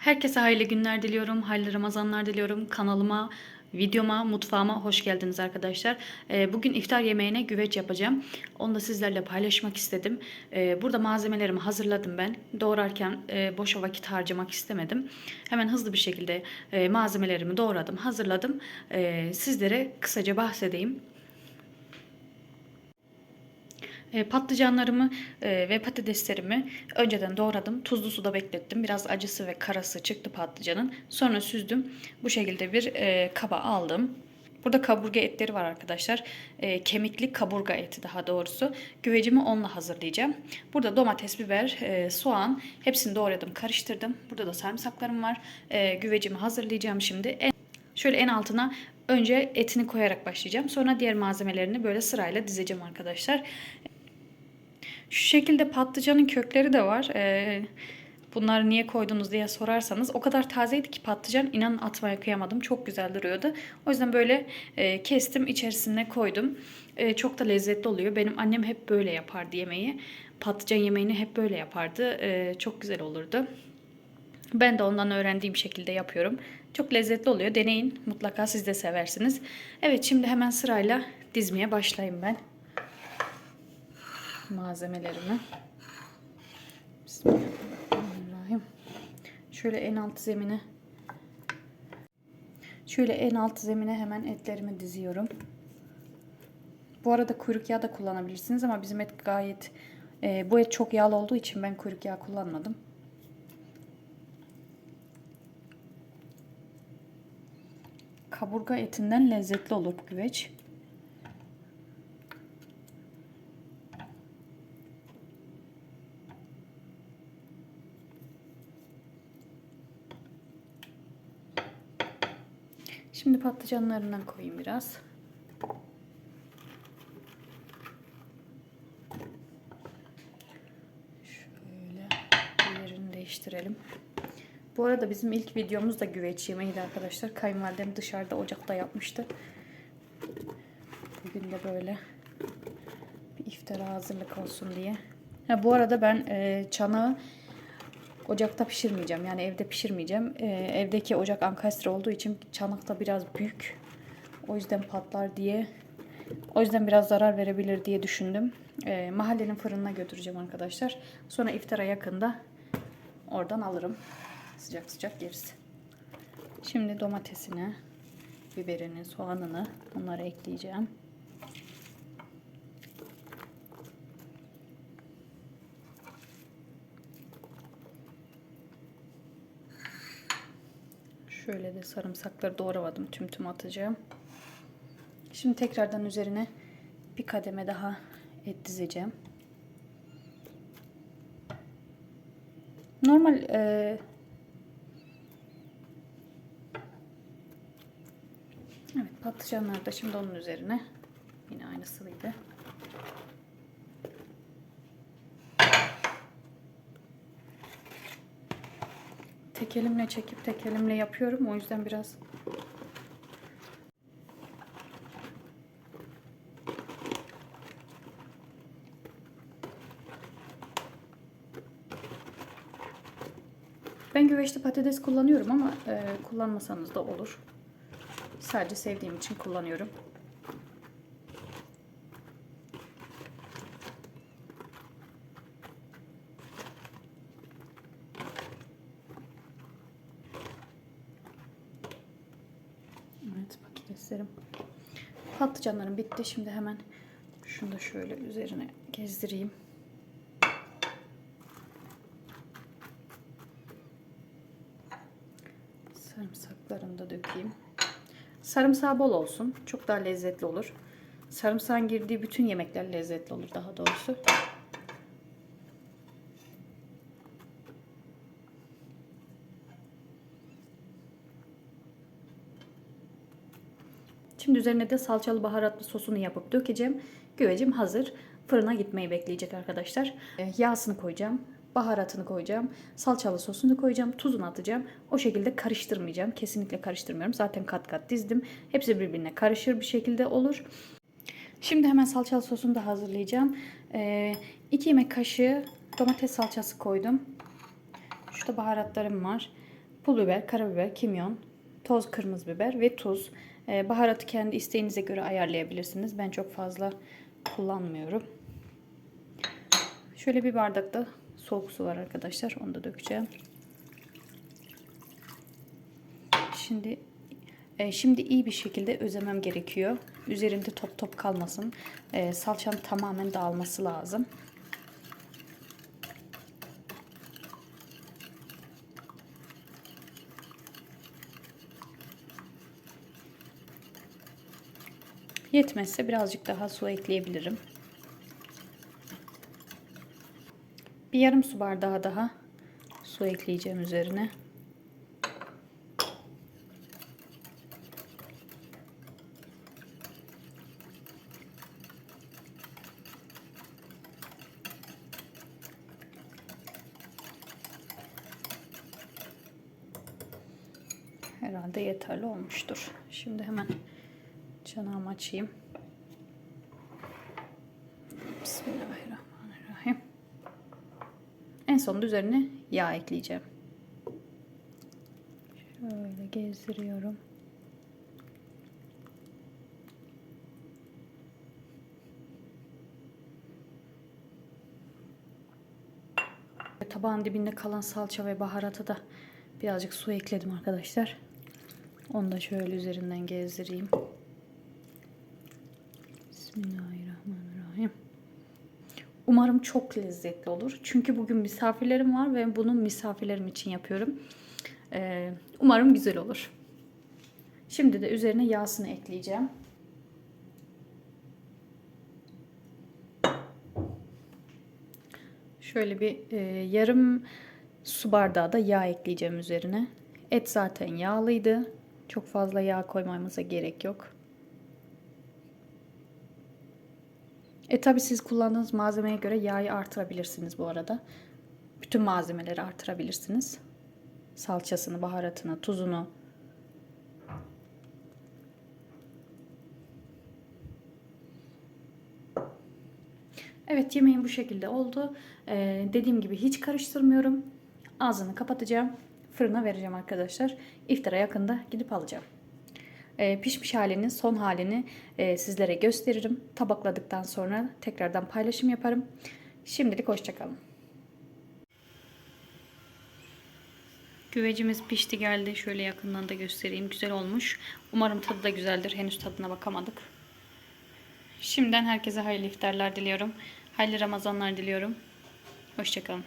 Herkese hayırlı günler diliyorum, hayırlı Ramazanlar diliyorum. Kanalıma, videoma, mutfağıma hoş geldiniz arkadaşlar. Ee, Bugün iftar yemeğine güveç yapacağım. Onu da sizlerle paylaşmak istedim. Ee, Burada malzemelerimi hazırladım ben. Doğrarken e, boşa vakit harcamak istemedim. Hemen hızlı bir şekilde e, malzemelerimi doğradım, hazırladım. Ee, Sizlere kısaca bahsedeyim. E, patlıcanlarımı e, ve patateslerimi önceden doğradım. Tuzlu suda beklettim. Biraz acısı ve karası çıktı patlıcanın. Sonra süzdüm. Bu şekilde bir e, kaba aldım. Burada kaburga etleri var arkadaşlar. E, kemikli kaburga eti daha doğrusu. Güvecimi onunla hazırlayacağım. Burada domates, biber, e, soğan hepsini doğradım, karıştırdım. Burada da sarımsaklarım var. E, güvecimi hazırlayacağım şimdi. En, şöyle en altına önce etini koyarak başlayacağım. Sonra diğer malzemelerini böyle sırayla dizeceğim arkadaşlar. Şu şekilde patlıcanın kökleri de var. Ee, bunları niye koydunuz diye sorarsanız o kadar tazeydi ki patlıcan inanın atmaya kıyamadım. Çok güzel duruyordu. O yüzden böyle e, kestim içerisine koydum. E, çok da lezzetli oluyor. Benim annem hep böyle yapardı yemeği. Patlıcan yemeğini hep böyle yapardı. E, çok güzel olurdu. Ben de ondan öğrendiğim şekilde yapıyorum. Çok lezzetli oluyor. Deneyin. Mutlaka siz de seversiniz. Evet şimdi hemen sırayla dizmeye başlayayım ben malzemelerimi. Bismillahirrahmanirrahim. Şöyle en alt zemine Şöyle en alt zemine hemen etlerimi diziyorum. Bu arada kuyruk yağı da kullanabilirsiniz ama bizim et gayet e, bu et çok yağlı olduğu için ben kuyruk yağı kullanmadım. Kaburga etinden lezzetli olur bu güveç. Şimdi patlıcanlarından koyayım biraz. Şöyle yerini değiştirelim. Bu arada bizim ilk videomuz da güveç yemeğiydi arkadaşlar. Kayınvalidem dışarıda ocakta yapmıştı. Bugün de böyle bir iftara hazırlık olsun diye. Ha, bu arada ben e, çanağı ocakta pişirmeyeceğim. Yani evde pişirmeyeceğim. Ee, evdeki ocak ankastre olduğu için çanak da biraz büyük. O yüzden patlar diye. O yüzden biraz zarar verebilir diye düşündüm. Ee, mahallenin fırınına götüreceğim arkadaşlar. Sonra iftara yakında oradan alırım. Sıcak sıcak yeriz. Şimdi domatesini, biberini, soğanını bunları ekleyeceğim. Şöyle de sarımsakları doğramadım. Tüm tüm atacağım. Şimdi tekrardan üzerine bir kademe daha et dizeceğim. Normal e, Evet patlıcanlar da şimdi onun üzerine yine aynısıydı. Tek elimle çekip tek elimle yapıyorum. O yüzden biraz Ben güveçli patates kullanıyorum ama e, kullanmasanız da olur. Sadece sevdiğim için kullanıyorum. Evet patateslerim. Patlıcanlarım bitti. Şimdi hemen şunu da şöyle üzerine gezdireyim. Sarımsaklarını da dökeyim. Sarımsağı bol olsun. Çok daha lezzetli olur. Sarımsağın girdiği bütün yemekler lezzetli olur daha doğrusu. Şimdi üzerine de salçalı baharatlı sosunu yapıp dökeceğim. Güvecim hazır. Fırına gitmeyi bekleyecek arkadaşlar. E, yağsını koyacağım. Baharatını koyacağım. Salçalı sosunu koyacağım. Tuzunu atacağım. O şekilde karıştırmayacağım. Kesinlikle karıştırmıyorum. Zaten kat kat dizdim. Hepsi birbirine karışır bir şekilde olur. Şimdi hemen salçalı sosunu da hazırlayacağım. 2 yemek kaşığı domates salçası koydum. Şurada baharatlarım var. pul biber, karabiber, kimyon, toz kırmızı biber ve tuz. Ee, baharatı kendi isteğinize göre ayarlayabilirsiniz. Ben çok fazla kullanmıyorum. Şöyle bir bardakta soğuk su var arkadaşlar. Onu da dökeceğim. Şimdi e, şimdi iyi bir şekilde özlemem gerekiyor. Üzerinde top top kalmasın. E, salçam tamamen dağılması lazım. Yetmezse birazcık daha su ekleyebilirim. Bir yarım su bardağı daha su ekleyeceğim üzerine. Herhalde yeterli olmuştur. Şimdi hemen çanağımı açayım. Bismillahirrahmanirrahim. En sonunda üzerine yağ ekleyeceğim. Şöyle gezdiriyorum. Tabağın dibinde kalan salça ve baharatı da birazcık su ekledim arkadaşlar. Onu da şöyle üzerinden gezdireyim. Bismillahirrahmanirrahim. Umarım çok lezzetli olur. Çünkü bugün misafirlerim var ve bunu misafirlerim için yapıyorum. Ee, umarım güzel olur. Şimdi de üzerine yağsını ekleyeceğim. Şöyle bir e, yarım su bardağı da yağ ekleyeceğim üzerine. Et zaten yağlıydı. Çok fazla yağ koymamıza gerek yok. E tabi siz kullandığınız malzemeye göre yağı artırabilirsiniz bu arada. Bütün malzemeleri artırabilirsiniz. Salçasını, baharatını, tuzunu. Evet yemeğim bu şekilde oldu. Ee, dediğim gibi hiç karıştırmıyorum. Ağzını kapatacağım. Fırına vereceğim arkadaşlar. İftara yakında gidip alacağım. Ee, pişmiş halinin son halini e, sizlere gösteririm. Tabakladıktan sonra tekrardan paylaşım yaparım. Şimdilik hoşçakalın. Güvecimiz pişti geldi. Şöyle yakından da göstereyim. Güzel olmuş. Umarım tadı da güzeldir. Henüz tadına bakamadık. Şimdiden herkese hayırlı iftarlar diliyorum. Hayırlı Ramazanlar diliyorum. Hoşçakalın.